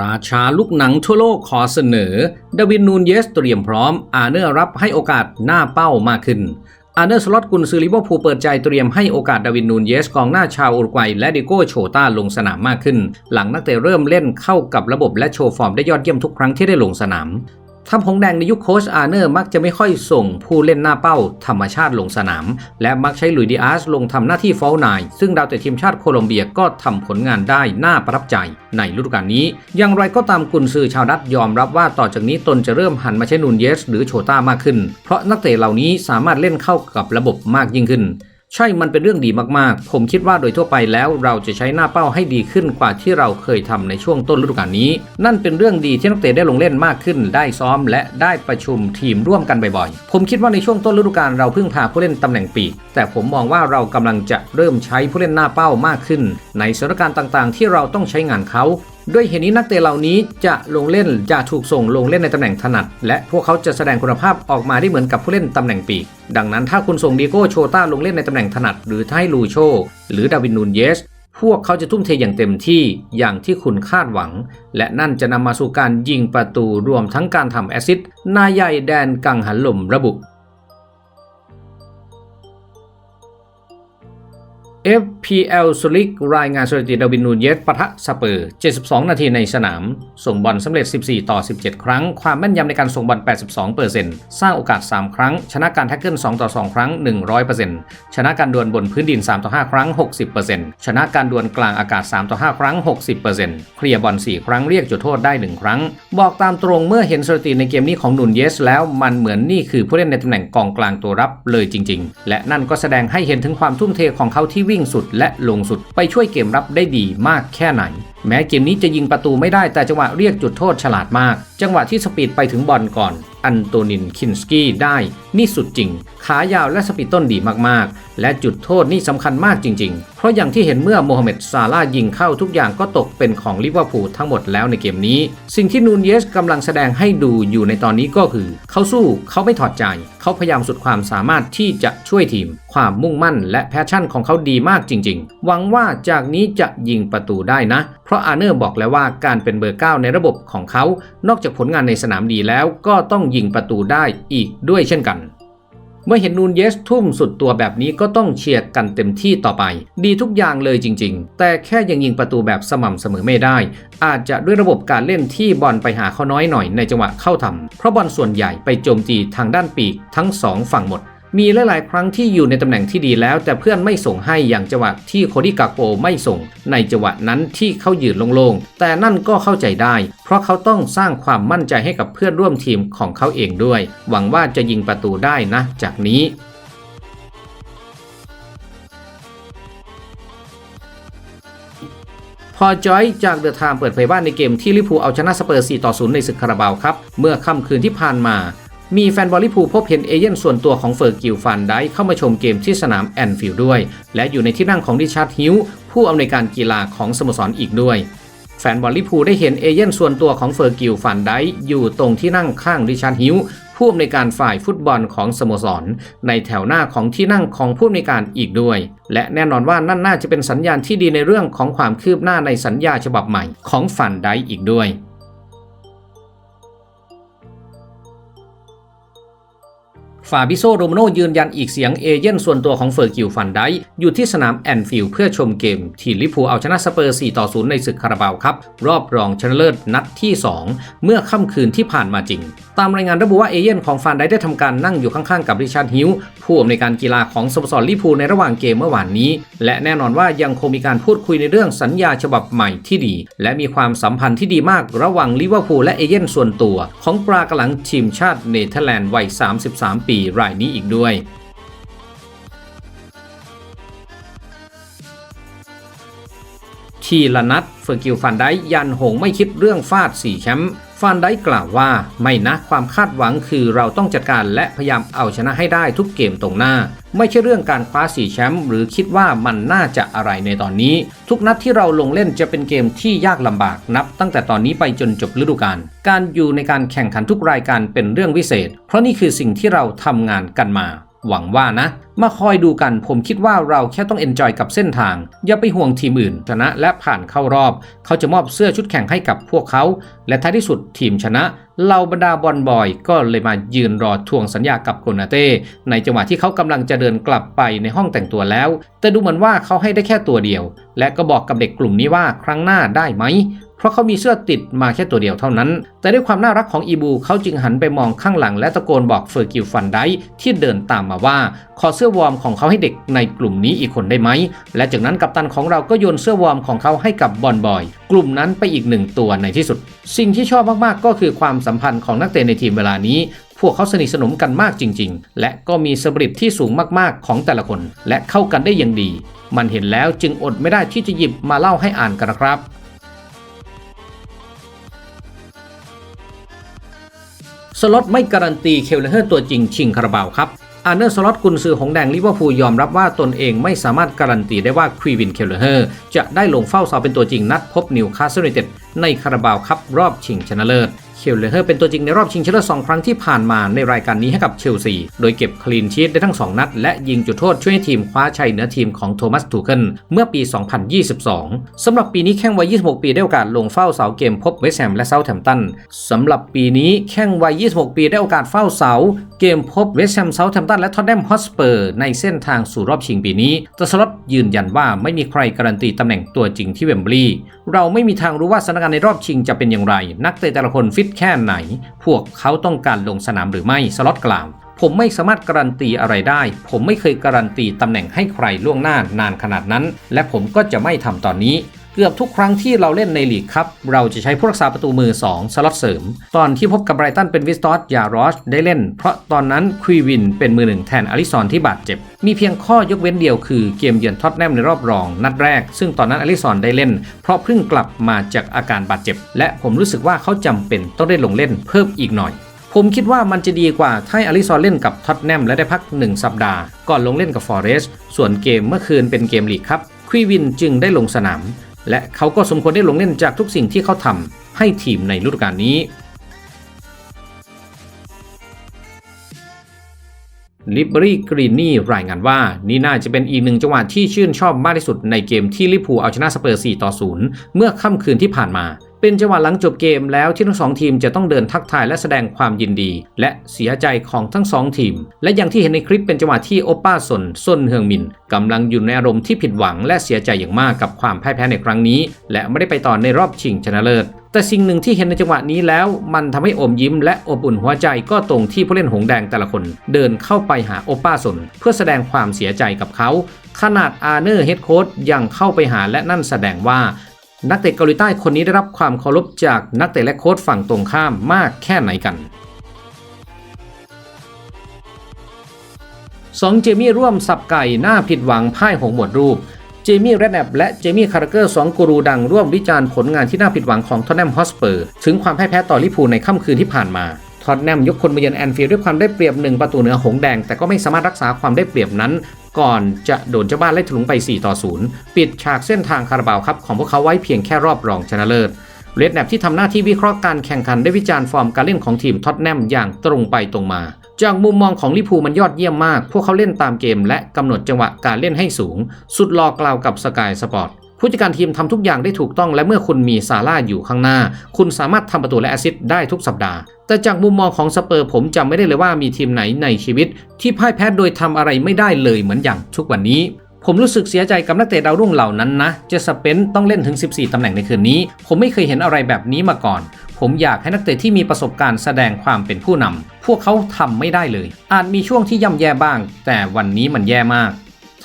ราชาลูกหนังทั่วโลกขอเสนอดาวินนูนเยสเตรียมพร้อม อาเนอร์รับให้โอกาสหน้าเป้ามากขึ้น อาเนอร์สล็อตกุนซือลิเวอร์พูลเปิดใจเตรียมให้โอกาสดาวินนูนเยสกองหน้าชาวอุรุกวัยและดิโก้โชต้าลงสนามมากขึ้น หลังนักเตะเริ่มเล่นเข้ากับระบบและโชว์ฟอร์มได้ยอดเยี่ยมทุกครั้งที่ได้ลงสนาม ทัพหงแดงในยุคโคชอาร์เนอร์มักจะไม่ค่อยส่งผู้เล่นหน้าเป้าธรรมชาติลงสนาม และมักใช้ลุยดิอาสลงทำหน้าที่ฟอลนายซึ่งดาวเตะทีมชาติโคลอมเบียก็ทำผลงานได้น่าประทับใจในฤดูกาลนี้ อย่างไรก็ตามกุนซือชาวดัตยอมรับว่าต่อจากนี้ตนจะเริ่มหันมาใช้นูนเยส หรือโชต้ามากขึ้น เพราะนักเตะเหล่านี้สามารถเล่นเข้ากับระบบมากยิ่งขึ้น ใช่มันเป็นเรื่องดีมากๆ ผมคิดว่าโดยทั่วไปแล้วเราจะใช้หน้าเป้าให้ดีขึ้นกว่าที่เราเคยทำในช่วงต้นฤดูกาลนี้ นั่นเป็นเรื่องดีที่นักเตะได้ลงเล่นมากขึ้น ได้ซ้อมและได้ประชุมทีมร่วมกันบ่อยๆ ผมคิดว่าในช่วงต้นฤดูกาลเราเพิ่งพาผู้เล่นตำแหน่งปีก แต่ผมมองว่าเรากำลังจะเริ่มใช้ผู้เล่นหน้าเป้ามากขึ้น ในสถานการณ์ต่างๆ ที่เราต้องใช้งานเขา ด้วยเหตุนี้นักเตะเหล่านี้จะลงเล่นจะถูกส่งลงเล่นในตำแหน่งถนัด และพวกเขาจะแสดงคุณภาพออกมาได้เหมือนกับผู้เล่นตำแหน่งปีก ดังนั้นถ้าคุณส่งดีโก้โชต้าลงเล่นในตำแหน่งถนัด หรือท้ลูโช หรือดาวินนูนเยส พวกเขาจะทุ่มเทอย่างเต็มที่อย่างที่คุณคาดหวัง และนั่นจะนำมาสู่การยิงประตูรวมทั้งการทำแอซิสนายใหญ่แดนกังหันลมระบุ FPL สลิกรายงานสถิติดาวินนูนเยสปะทะสเปอร์ 72 นาทีในสนาม ส่งบอลสำเร็จ 14 ต่อ 17 ครั้ง ความแม่นยำในการส่งบอล 82%สร้างโอกาส 3 ครั้ง ชนะการแท็กเกิล 2 ต่อ 2 ครั้ง 100%ชนะการดวลบนพื้นดิน 3 ต่อ 5 ครั้ง 60%ชนะการดวลกลางอากาศ 3 ต่อ 5 ครั้ง 60%เคลียร์บอล 4 ครั้งเรียกจุดโทษได้ 1 ครั้ง บอกตามตรงเมื่อเห็นสถิติในเกมนี้ของนูนเยสแล้วมันเหมือนนี่คือผู้เล่นในตำแหน่งกองกลางตัวรับเลยจริง ๆ และนั่นก็แสดงให้เห็นถึงความทุ่มเทของเขาที่วิ่งสุดและลงสุดไปช่วยเกมรับได้ดีมากแค่ไหนแม้เกมนี้จะยิงประตูไม่ได้แต่จังหวะเรียกจุดโทษฉลาดมาก จังหวะที่สปีดไปถึงบอลก่อน อันโตนินคินสกี้ได้ นี่สุดจริง ขายาวและสปีดต้นดีมากๆ และจุดโทษนี่สำคัญมากจริง ๆ เพราะอย่างที่เห็นเมื่อโมฮัมเหม็ดซาลายิงเข้าทุกอย่างก็ตกเป็นของลิเวอร์พูลทั้งหมดแล้วในเกมนี้ สิ่งที่นูนเยสกำลังแสดงให้ดูอยู่ในตอนนี้ก็คือ เขาสู้เขาไม่ถอดใจ เขาพยายามสุดความสามารถที่จะช่วยทีม ความมุ่งมั่นและแพชชั่นของเขาดีมากจริง ๆ หวังว่าจากนี้จะยิงประตูได้นะเพราะอาเนอร์บอกแล้วว่าการเป็นเบอร์เก้าในระบบของเขา นอกจากผลงานในสนามดีแล้วก็ต้องยิงประตูได้อีกด้วยเช่นกัน เมื่อเห็นนูนเยสทุ่มสุดตัวแบบนี้ก็ต้องเชียร์กันเต็มที่ต่อไป ดีทุกอย่างเลยจริง ๆ แต่แค่ยังยิงประตูแบบสม่ำเสมอไม่ได้ อาจจะด้วยระบบการเล่นที่บอลไปหาเขาน้อยหน่อยในจังหวะเข้าทำเพราะบอลส่วนใหญ่ไปโจมตีทางด้านปีกทั้งสองฝั่งหมด มีหลาย ๆ ครั้งที่อยู่ในตำแหน่งที่ดีแล้ว แต่เพื่อนไม่ส่งให้อย่างจังหวะที่โคดิกาโปไม่ส่ง ในจังหวะนั้นที่เขายืนโล่งๆ แต่นั่นก็เข้าใจได้ เพราะเขาต้องสร้างความมั่นใจให้กับเพื่อนร่วมทีมของเขาเองด้วย หวังว่าจะยิงประตูได้นะจากนี้พอจอยจากเดอะไทม์เปิดเผยว่าในเกมที่ลิเวอร์พูลเอาชนะสเปอร์ 4 ต่อ 0 ในศึกคาราบาวครับ เมื่อค่ำคืนที่ผ่านมา มีแฟนบอลลิพูพบเห็นเอเย่นส่วนตัวของเฟอร์กิลฟันได้เข้ามาชมเกมที่สนามแอนฟิลด์ด้วย และอยู่ในที่นั่งของดิชาร์ดฮิวผู้อำนวยการกีฬาของสโมสรอีกด้วย แฟนบอลลิพูได้เห็นเอเย่นส่วนตัวของเฟอร์กิลฟันได้อยู่ตรงที่นั่งข้างดิชาร์ดฮิวผู้อำนวยการฝ่ายฟุตบอลของสโมสร ในแถวหน้าของที่นั่งของผู้อำนวยการอีกด้วย และแน่นอนว่านั่นน่าจะเป็นสัญญาณที่ดีในเรื่องของความคืบหน้าในสัญญาฉบับใหม่ของฟันได้อีกด้วย ฟาบิโซโรมโนยืนยันอีกเสียงเอเย่นส่วนตัวของเฟอร์กิลฟันไดอยู่ที่สนามแอนฟิลด์เพื่อชมเกม ที่ลิพูเอาชนะสเปอร์ 4 ต่อ 0 ในศึกคาราบาวครับ รอบรองชนะเลิศนัดที่ 2 เมื่อค่ำคืนที่ผ่านมาจริง ตามรายงานระบุว่าเอเย่นของฟันไดได้ทำการนั่งอยู่ข้างๆกับริชาร์ดฮิวผู้อำนวยการกีฬาของสโมสรลิพูในระหว่างเกมเมื่อวานนี้ และแน่นอนว่ายังคงมีการพูดคุยในเรื่องสัญญาฉบับใหม่ที่ดี และมีความสัมพันธ์ที่ดีมากระหว่างลิเวอร์พูลและเอเย่นส่วนตัว ของปลากระหลังทีมชาติเนเธอร์แลนด์วัย 33 ปีรายนี้อีกด้วยทีละนัดเฟอร์กิลฟันไดยันหงไม่คิดเรื่องฟาดสี่แชมป์ฟันไดกล่าวว่าไม่นะความคาดหวังคือเราต้องจัดการและพยายามเอาชนะให้ได้ทุกเกมตรงหน้า ไม่ใช่เรื่องการคว้าสี่แชมป์หรือคิดว่ามันน่าจะอะไรในตอนนี้ ทุกนัดที่เราลงเล่นจะเป็นเกมที่ยากลำบากนับ ตั้งแต่ตอนนี้ไปจนจบฤดูกาลการอยู่ในการแข่งขันทุกรายการเป็นเรื่องวิเศษ เพราะนี่คือสิ่งที่เราทำงานกันมา หวังว่านะ มาคอยดูกันผมคิดว่าเราแค่ต้องเอนจอยกับเส้นทาง อย่าไปห่วงทีมอื่น ชนะและผ่านเข้ารอบ เขาจะมอบเสื้อชุดแข่งให้กับพวกเขา และท้ายที่สุดทีมชนะเหล่าบรรดาบอลบอยก็เลยมายืนรอทวงสัญญากับโกนาเต้ ในจังหวะที่เขากำลังจะเดินกลับไปในห้องแต่งตัวแล้ว แต่ดูเหมือนว่าเขาให้ได้แค่ตัวเดียว และก็บอกกับเด็กกลุ่มนี้ว่าครั้งหน้าได้ไหม เพราะเขามีเสื้อติดมาแค่ตัวเดียวเท่านั้น แต่ด้วยความน่ารักของอีบูเขาจึงหันไปมองข้างหลังและตะโกนบอกเฟอร์กิลฟันได้ที่เดินตามมาว่า ขอเสื้อวอร์มของเขาให้เด็กในกลุ่มนี้อีกคนได้ไหม และจากนั้นกัปตันของเราก็โยนเสื้อวอร์มของเขาให้กับบอลบอย กลุ่มนั้นไปอีกหนึ่งตัวในที่สุด สิ่งที่ชอบมากๆ ก็คือความสัมพันธ์ของนักเตะในทีมเวลานี้พวกเขาสนิทสนมกันมากจริง ๆ และก็มีสปริตที่สูงมากๆ ของแต่ละคน และเข้ากันได้อย่างดี มันเห็นแล้วจึงอดไม่ได้ที่จะหยิบมาเล่าให้อ่านกันนะครับ สล็อตไม่การันตีเคลเลอร์ตัวจริงชิงคาราบาวครับอาร์เนอร์สล็อตกุนซือของแดงลิเวอร์พูลยอมรับว่าตนเองไม่สามารถการันตีได้ว่าควีวินเคลเลอร์จะได้ลงเฝ้าเสาเป็นตัวจริงนัดพบนิวคาสเซิลยูไนเต็ดในคาราบาวครับรอบชิงชนะเลิศ เคลเลอร์เป็นตัวจริงในรอบชิงชนะเลิศสองครั้งที่ผ่านมาในรายการนี้ให้กับเชลซี โดยเก็บคลีนชีตได้ทั้ง 2 นัด และยิงจุดโทษช่วยให้ทีมคว้าชัยเหนือทีมของโทมัสทูเคิลเมื่อปี 2022สำหรับปีนี้แข้งวัย 26 ปีได้โอกาสลงเฝ้าเสาเกมพบเวสต์แฮมและเซาท์แฮมป์ตันสำหรับปีนี้แข้งวัย 26 ปีได้โอกาสเฝ้าเสา เกมพบเวสต์แฮมเซาท์แฮมป์ตันและทอตแนมฮอสเปอร์ในเส้นทางสู่รอบชิงปีนี้แต่สล็อตยืนยันว่าไม่มีใครการันตีตำแหน่งตัวจริงที่เวมบลีย์เราไม่มีทางรู้ว่าสถานการณ์ในรอบชิงจะเป็นอย่างไร นักเตะแต่ละคนฟิตแค่ไหน พวกเขาต้องการลงสนามหรือไม่สล็อตกล่าว ผมไม่สามารถการันตีอะไรได้ ผมไม่เคยการันตีตำแหน่งให้ใครล่วงหน้านานขนาดนั้น และผมก็จะไม่ทำตอนนี้ เกือบทุกครั้งที่เราเล่นในลีกครับ เราจะใช้ผู้รักษาประตูมือ 2 สล็อตเสริม ตอนที่พบกับไบรตันเป็นวิสตอสยารอชได้เล่น เพราะตอนนั้นควีวินเป็นมือหนึ่งแทนอลิซอนที่บาดเจ็บ มีเพียงข้อยกเว้นเดียวคือเกมเยือนท็อตแนมในรอบรอง นัดแรก ซึ่งตอนนั้นอลิซอนได้เล่น เพราะเพิ่งกลับมาจากอาการบาดเจ็บ และผมรู้สึกว่าเขาจำเป็นต้องได้ลงเล่นเพิ่มอีกหน่อยผมคิดว่ามันจะดีกว่าถ้าอลิซอนเล่นกับท็อตแนมและได้พัก 1 สัปดาห์ ก่อนลงเล่นกับฟอเรสต์ส่วนเกมเมื่อคืนเป็นเกมลีกครับควีวินจึงได้ลงสนาม และเขาก็สมควรได้ลงเล่นจากทุกสิ่งที่เขาทำให้ทีมในฤดูกาลนี้ลิเบอรี่กรีนี่รายงานว่า นี่น่าจะเป็นอีกหนึ่งจังหวะที่ชื่นชอบมากที่สุดในเกมที่ลิพูเอาชนะสเปอร์ 4 ต่อ 0 เมื่อค่ำคืนที่ผ่านมา เป็นจังหวะหลังจบเกมแล้วที่ทั้งสองทีมจะต้องเดินทักทายและแสดงความยินดี และเสียใจของทั้งสองทีม และอย่างที่เห็นในคลิปเป็นจังหวะที่โอป้าสนซนเฮืองมินกำลังอยู่ในอารมณ์ที่ผิดหวังและเสียใจอย่างมากกับความพ่ายแพ้ในครั้งนี้ และไม่ได้ไปต่อในรอบชิงชนะเลิศแต่สิ่งหนึ่งที่เห็นในจังหวะนี้แล้ว มันทำให้อมยิ้มและอบอุ่นหัวใจก็ตรงที่ผู้เล่นหงแดงแต่ละคน เดินเข้าไปหาโอป้าสน เพื่อแสดงความเสียใจกับเขา ขนาดอาร์เนอร์เฮดโค้ชยังเข้าไปหาและนั่นแสดงว่า นักเตะเกาหลีใต้คนนี้ได้รับความเคารพจากนักเตะและโค้ชฝั่งตรงข้ามมากแค่ไหนกันสองเจมี่ร่วมสับไก่หน้าผิดหวังพ่ายหงหมวดรูป เจมี่แรดแนบและเจมี่คาร์เกอร์สองกูรูดังร่วมวิจารณ์ผลงานที่น่าผิดหวังของทอตแนมฮอสเปอร์ ถึงความพ่ายแพ้ต่อลิพูในค่ำคืนที่ผ่านมาทอตแนมยกคนมาเยือนแอนฟิลด์ด้วยความได้เปรียบหนึ่งประตูเหนือหงแดง แต่ก็ไม่สามารถรักษาความได้เปรียบนั้น ก่อนจะโดนเจ้าบ้านไล่ถลุงไป 4 ต่อ 0 ปิดฉากเส้นทางคาราบาวครับของพวกเขาไว้เพียงแค่รอบรองชนะเลิศเรดแนบที่ทำหน้าที่วิเคราะห์การแข่งขันได้วิจารณ์ฟอร์มการเล่นของทีมท็อตแนมอย่างตรงไปตรงมา จากมุมมองของลิพูมันยอดเยี่ยมมาก พวกเขาเล่นตามเกมและกำหนดจังหวะการเล่นให้สูง สุดลอกล่าวกับสกายสปอร์ต ผู้จัดการทีมทำทุกอย่างได้ถูกต้องและเมื่อคุณมีซาร่าอยู่ข้างหน้า คุณสามารถทำประตูและแอสซิสต์ได้ทุกสัปดาห์ แต่จากมุมมองของสเปอร์ผมจำไม่ได้เลยว่ามีทีมไหนในชีวิต ที่พ่ายแพ้โดยทำอะไรไม่ได้เลยเหมือนอย่างทุกวันนี้ผมรู้สึกเสียใจกับนักเตะดาวรุ่งเหล่านั้นนะ เจสเปนต้องเล่นถึง 14 ตำแหน่งในคืนนี้ ผมไม่เคยเห็นอะไรแบบนี้มาก่อน ผมอยากให้นักเตะที่มีประสบการณ์แสดงความเป็นผู้นำ พวกเขาทำไม่ได้เลย อาจมีช่วงที่ย่ำแย่บ้าง แต่วันนี้มันแย่มาก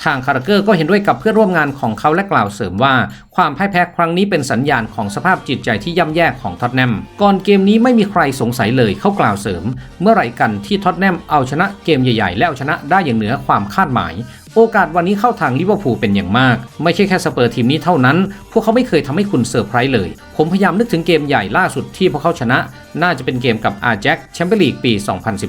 ทางคาราเกอร์ก็เห็นด้วยกับเพื่อนร่วมงานของเขาและกล่าวเสริมว่า ความพ่ายแพ้ครั้งนี้เป็นสัญญาณของสภาพจิตใจที่ย่ำแย่ของท็อตแนมก่อนเกมนี้ไม่มีใครสงสัยเลยเขากล่าวเสริม เมื่อไหร่กันที่ท็อตแนมเอาชนะเกมใหญ่ๆ และเอาชนะได้อย่างเหนือความคาดหมายโอกาสวันนี้เข้าทางลิเวอร์พูลเป็นอย่างมาก ไม่ใช่แค่สเปอร์ทีมนี้เท่านั้น พวกเขาไม่เคยทำให้คุณเซอร์ไพรส์เลย ผมพยายามนึกถึงเกมใหญ่ล่าสุดที่พวกเขาชนะ น่าจะเป็นเกมกับอาแจ็คแชมเปี้ยนลีกปี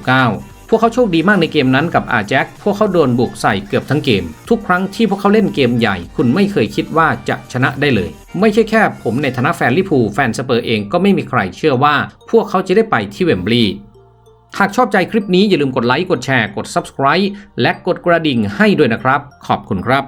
2019 พวกเขาโชคดีมากในเกมนั้นกับอาแจ็คพวกเขาโดนบุกใส่เกือบทั้งเกม ทุกครั้งที่พวกเขาเล่นเกมใหญ่ คุณไม่เคยคิดว่าจะชนะได้เลย ไม่ใช่แค่ผมในฐานะแฟนลิพูแฟนสเปอร์เองก็ไม่มีใครเชื่อว่า พวกเขาจะได้ไปที่เวมบลีย์หากชอบใจคลิปนี้อย่าลืมกดไลค์กดแชร์กด Subscribe และกดกระดิ่งให้ด้วยนะครับ ขอบคุณครับ